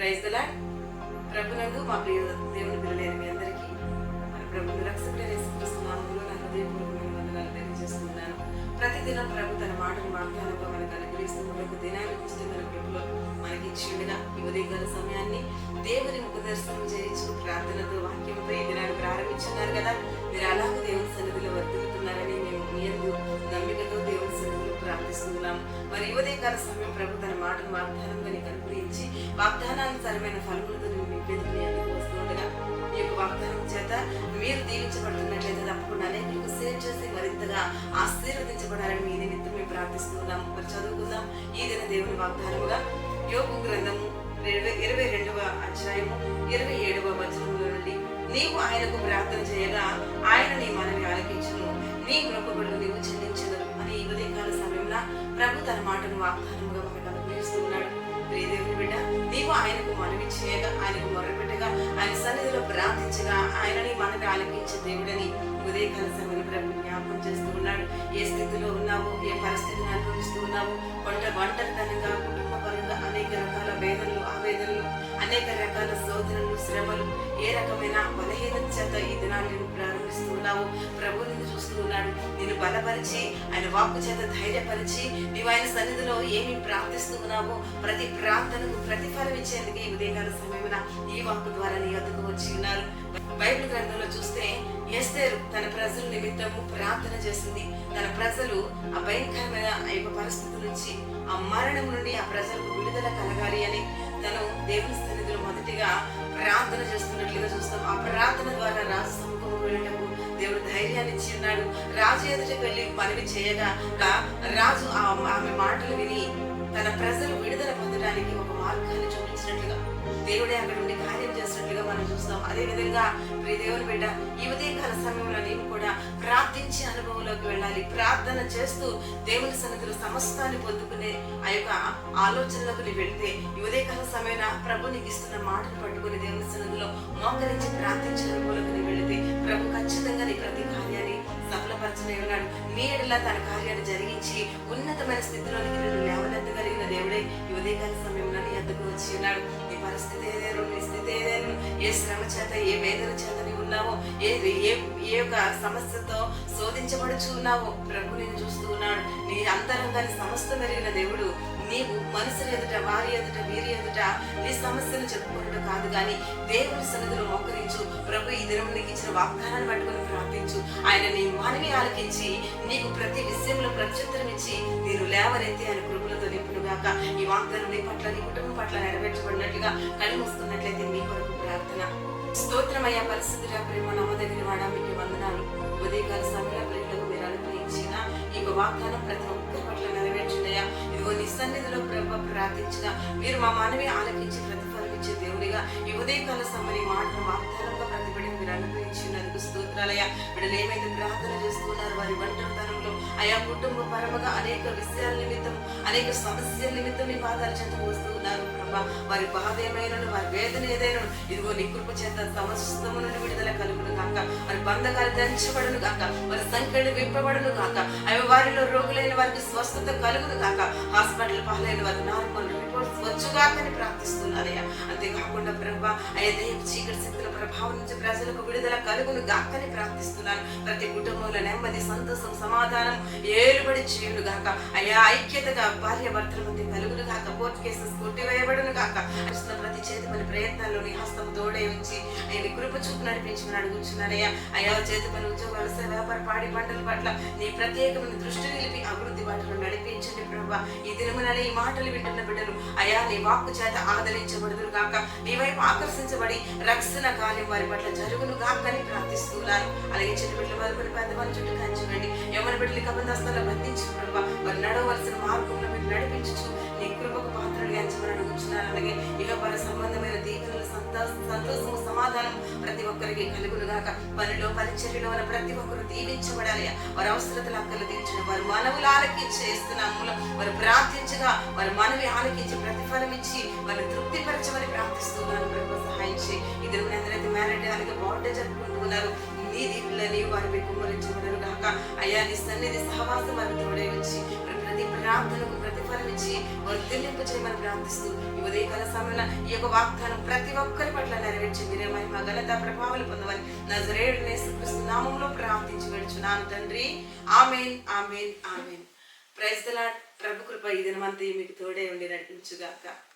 Praise దలా ప్రభునందు మా ప్రియ దేవుని పిల్లలేరు మీ అందరికీ మన ప్రభు రక్షకుడైన యేసుక్రీస్తు నా హృదయపూర్వకమైన వందనాలు తెలియజేస్తున్నాను. ప్రతిదినం ప్రభు తన మాటలు వాగ్దానంగా మనకు అనుగ్రహిస్తూ మనకు దినానికి మన ప్రభులో మనకి ఇచ్చిండుగా ఈ ఉదయకాల సమయాన్ని దేవుని ముఖ దర్శనం చేయించు ప్రార్థనతో వాక్యంతో ఈ దినాన్ని ప్రారంభించున్నారు కదా. మీరు అలా మరి ఈ ఉదయకాల సమయం ప్రభు తన మాటను వాగ్దానంగా నీకు అనుగ్రహించి వాగ్దానానుసారమైన ఫలములతో నువ్వు మీ వస్తుండగా ఈ యొక్క వాగ్దానం చేత మీరు దీవించబడుతున్నట్లయితే తప్పకుండా అనేకులకు సేవ చేసి మరింతగా ఆశీర్వదించబడాలని మీ నిమిత్తం మేము ప్రార్థిస్తున్నాం. మరి చదువుకుందాం. ఈ దిన దేవుని వాగ్దానముగా యోగు గ్రంథము ఇరవై ఇరవై రెండవ అధ్యాయము ఇరవై ఏడవ వచనంలో నుండి నీవు ఆయనకు ప్రార్థన చేయగా ఆయన నీ మనవి ఆలకించును. నీ మొక్కుబడులు నీవు చెల్లించగలవు. అని ఈ ఉదయకాల సమయంలో ప్రభు తన మాటను వాగ్దానముగా మనకు అనుగ్రహిస్తూ ప్రియదేవుని బిడ్డ నీవు ఆయనకు మనవి చేయగా ఆయనకు మొరపెట్టగా ఆయన సన్నిధిలో ప్రార్థించగా ఆయనని మనకు ఆలకించే దేవుడని ఉదయకాల సమయంలో ప్రభు జ్ఞాపకం చేస్తూ ఉన్నాడు ఏ స్థితిలో ఉన్నావు ఏ పరిస్థితిని అనుభవిస్తూ ఉన్నావు? వంట వంటరితనంగా కుటుంబ పరంగా అనేక రకాల వేదనలు ఆవేదనలు అనేక రకాల శోధనలు శ్రమలు ఏ రకమైన బలహీనత చేత ఈ దినాన్ని నేను ప్రారంభిస్తున్నావు ప్రభు నిన్ను చూస్తున్నాడు నేను బలపరిచి ఆయన వాక్కు చేత ధైర్యపరిచి నీవు ఆయన సన్నిధిలో ఏమి ప్రార్థిస్తున్నావో ప్రతి ప్రార్థనకు ప్రతిఫలం ఇచ్చేందుకు ఈ ఉదయకాల సమయమున ఈ వాక్కు ద్వారా నీ వద్దకు వచ్చి ఉన్నారు. బైబిల్ గ్రంథంలో చూస్తే ఎస్తేరు తన ప్రజల నిమిత్తము ప్రార్థన చేసింది. తన ప్రజలు ఆ భయంకరమైన ఆ యొక్క పరిస్థితి నుంచి ఆ మరణం నుండి ఆ ప్రజలకు విడుదల కలగాలి అని తను దేవుని స్థితిలో మొదటిగా ప్రార్థన చేస్తున్నట్లుగా చూస్తాం. ఆ ప్రార్థన ద్వారా రాజు సముఖం వెళ్ళటము దేవుడు ధైర్యాన్ని ఇచ్చి ఉన్నాడు. రాజు ఎదుటకు వెళ్ళి మనవి చేయగా రాజు ఆ ఆమె మాటలు విని తన ప్రజలు విడుదల పొందడానికి ఒక మార్గాన్ని చూపించినట్లుగా దేవుడే అక్కడ ఉండి కార్యం చేసినట్లుగా మనం చూస్తాం. అదే విధంగా ప్రియ దేవుని బిడ్డ ఈ ఉదయకాల సమయంలో నేను కూడా ప్రార్థించే అనుభవంలోకి వెళ్ళాలి. ప్రార్థన చేస్తూ దేవుని సన్నిధిలో సమస్తాన్ని పొందుకునే ఆ యొక్క ఆలోచనలోకి నీవు వెళ్తే ఈ ఉదయకాల సమయన ప్రభు నీకు ఇస్తున్న మాటలు పట్టుకుని దేవుని సన్నిధిలో మోకరించి ప్రార్థించే అనుభవంలోకి నీవు వెళితే ప్రభు ఖచ్చితంగా నీ ప్రతి కార్యాన్ని సఫలపరచనే ఉన్నాడు. నీ ఎడలా తన కార్యాన్ని జరిగించి ఉన్నతమైన స్థితిలోనికి నేను లేవనెత్తగలిగిన దేవుడే ఈ ఉదయకాల సమయంలో నీ అద్దకు వచ్చి ఉన్నాడు. నీ పరిస్థితి ఏదేను నీ స్థితి ఏదేను ఏ శ్రమ చేత ఏ వేదన చేత నీవు ఉన్నావో ఏ ఏ ఏ యొక్క సమస్యతో సో ఉన్నావో ప్రభు నేను చూస్తూ ఉన్నాడు నీ అంతరంగాన్ని సమస్తం ఎరిగిన దేవుడు. నీవు మనుషుల ఎదుట వారి ఎదుట వీరి ఎదుట నీ సమస్యను చెప్పుకున్నట్టు కాదు కానీ దేవుని సన్నిధిలో మోకరించు. ప్రభు ఈ దినం నీకు ఇచ్చిన వాగ్దానాన్ని పట్టుకుని ప్రార్థించు. ఆయన నీ మనవి ఆలకించి నీకు ప్రతి విషయంలో ప్రత్యుత్తరం ఇచ్చి నేను లేవనెత్తి ఆయన కృపలతో నింపునుగాక. ఈ వాగ్దానం నీ పట్ల నీ కుటుంబం పట్ల నెరవేర్చబడినట్లుగా కలిమొస్తున్నట్లయితే మీ కొరకు ప్రార్థన. స్తోత్రమయ్యా పరిస్థితుల ప్రేమ నమ్మదగిన వాడా మీకు వందనాలు. ఉదయకాల వాగ్దానం ప్రతి ఒక్కరి పట్ల నెరవేర్చుండయా ఇదిగో నీ సన్నిధిలో ప్రభ ప్రార్థించిన మీరు మా మనవి ఆలకించి ప్రతిఫలం ఇచ్చే దేవుడిగా ఈ ఉదయకాల సమయం మాటను వాగ్దానంగా ప్రతిపడి మీరు అనుగ్రహించినందుకు స్తోత్రాలయ వీళ్ళు ఏమైతే ప్రార్థన చేస్తున్నారు వారి ఒంటరితనంలో ఆయా కుటుంబ పరముగా అనేక విషయాల నిమిత్తం అనేక సమస్యల నిమిత్తం మీ పాదాల చెంత వస్తూ ఉన్నారు. ప్రభా వారి బాధ ఏమైనా వారి వేదన ఏదైనా ఇదిగో నీ కృప చేత సమస్తము నుండి విడుదల కలుగును కాక వారి బంధకాలు దంచబడును కాక వారి సంఖ్యలు విప్పబడును కాక అవి వారిలో రోగులైన వారికి స్వస్థత కలుగును కాక హాస్పిటల్ పాలైన వారికి నార్మల్ రిపోర్ట్స్ వచ్చుగాకని ప్రార్థిస్తున్నారయ్యా. అంతేకాకుండా ప్రభా అయ్యా దైవ చీకటి శక్తుల ప్రభావం నుంచి ప్రజలకు విడుదల కలుగును గాకని ప్రార్థిస్తున్నాను. ప్రతి కుటుంబంలో నెమ్మది సంతోషం సమాధానం ఏలుబడి చేయును గాక. అయ్యా ఐక్యతగా భార్య భర్తల మధ్య కలుగును గాక. కోర్టు కేసెస్ కొట్టివేయబడును కాక. చేస్తున్న ప్రతి చేతి పని ప్రయత్నాల్లో నీ హస్తం తోడే ఉంచి ఆయన కృప చూపు నడిపించమని అడుగుతున్నానయ్యా అయ్యా చేతి పని ఉద్యోగ వ్యవసాయ వ్యాపార పాడి పంటల పట్ల నీ ప్రత్యేకమైన దృష్టి నిలిపి అభివృద్ధి వాటిలో నడిపించండి ప్రభా. ఈ దినముననే ఈ మాటలు వింటున్న బిడ్డలు అయ్యా నీ వాక్కు చేత ఆదరించబడుదురు కాక నీ వైపు ఆకర్షించబడి రక్షణ కార్యం వారి పట్ల జరుగును కాకని ప్రార్థిస్తున్నాను అలాగే చిన్న బిడ్డల పని పెద్దవారి చుట్టూ కంచండి ఎవరి బిడ్డలు కబంధస్థాలు బంధించు ప్రభా. వారు నడవలసిన గాక పనిలో పరిచర్యలో ఉన్న ప్రతి ఒక్కరు దీవించబడాలి. వారి అవసరతలు అక్కలు వారు మనవులు ఆలకించి చేస్తున్నాము వారు ప్రార్థించగా వారి మనవి ఆలకించి ప్రతిఫలం ఇచ్చి వారిని తృప్తిపరచమని ప్రార్థిస్తున్నాను ప్రభు సహాయం చేయి. ఇద్దరు ఎందరైతే మ్యారేజ్ అలాగే బర్త్డే జరుపుకుంటున్నారు. నీ దీపులని వారిపై కుమ్మరించబడను కాక అయ్యా నీ సన్నిధి సహవాసం వారి తోడే వచ్చి ప్రతి ప్రార్థనకు ప్రతి వర్ధిల్లింపు చేయమని ప్రార్థిస్తూ ఈ ఉదయకాల సమయంలో ఈ యొక్క వాగ్దానం ప్రతి ఒక్కరి పట్ల నెరవేర్చి మీరే మహిమ ఘనత ప్రభావాలు పొందవని నజరేయుడు నేసుక్రీస్తు నామంలో ప్రార్థించి వెడుచున్నాను తండ్రి. Amen amen amen. ప్రైజ్ ప్రభు కృప ఈ దినమంతా మీకు తోడే ఉండి నడిపించుగాక.